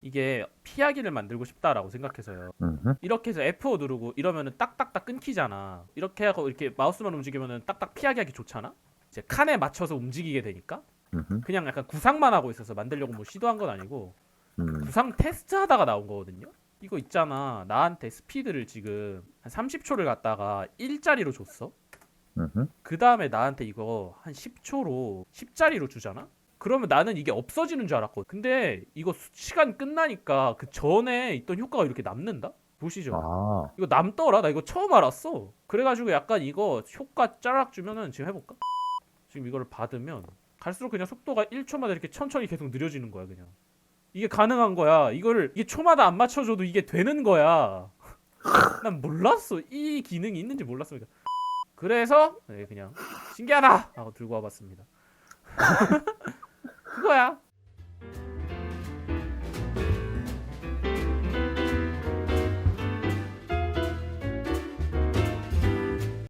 이게 피하기를 만들고 싶다라고 생각해서요. 음흠. 이렇게 해서 F5 누르고 이러면은 딱딱딱 끊기잖아. 이렇게 하고 이렇게 마우스만 움직이면은 딱딱 피하기 하기 좋잖아. 이제 칸에 맞춰서 움직이게 되니까 음흠. 그냥 약간 구상만 하고 있어서 만들려고 뭐 시도한 건 아니고 음. 구상 테스트 하다가 나온 거거든요. 이거 있잖아. 나한테 스피드를 지금 한 30초를 갖다가 1짜리로 줬어. 음흠. 그 다음에 나한테 이거 한 10초로 10짜리로 주잖아? 그러면 나는 이게 없어지는 줄 알았거든. 근데 이거 수- 시간 끝나니까 그 전에 있던 효과가 이렇게 남는다? 보시죠. 아. 이거 남더라. 나 이거 처음 알았어. 그래가지고 약간 이거 효과 짜락 주면은 지금 해볼까? 지금 이거를 받으면 갈수록 그냥 속도가 1초마다 이렇게 천천히 계속 느려지는 거야 그냥. 이게 가능한 거야. 이거를 이게 초마다 안 맞춰줘도 이게 되는 거야. 난 몰랐어. 이 기능이 있는지 몰랐어. 그러니까. 그래서 네, 그냥 신기하다 하고 들고 와봤습니다. 그거야.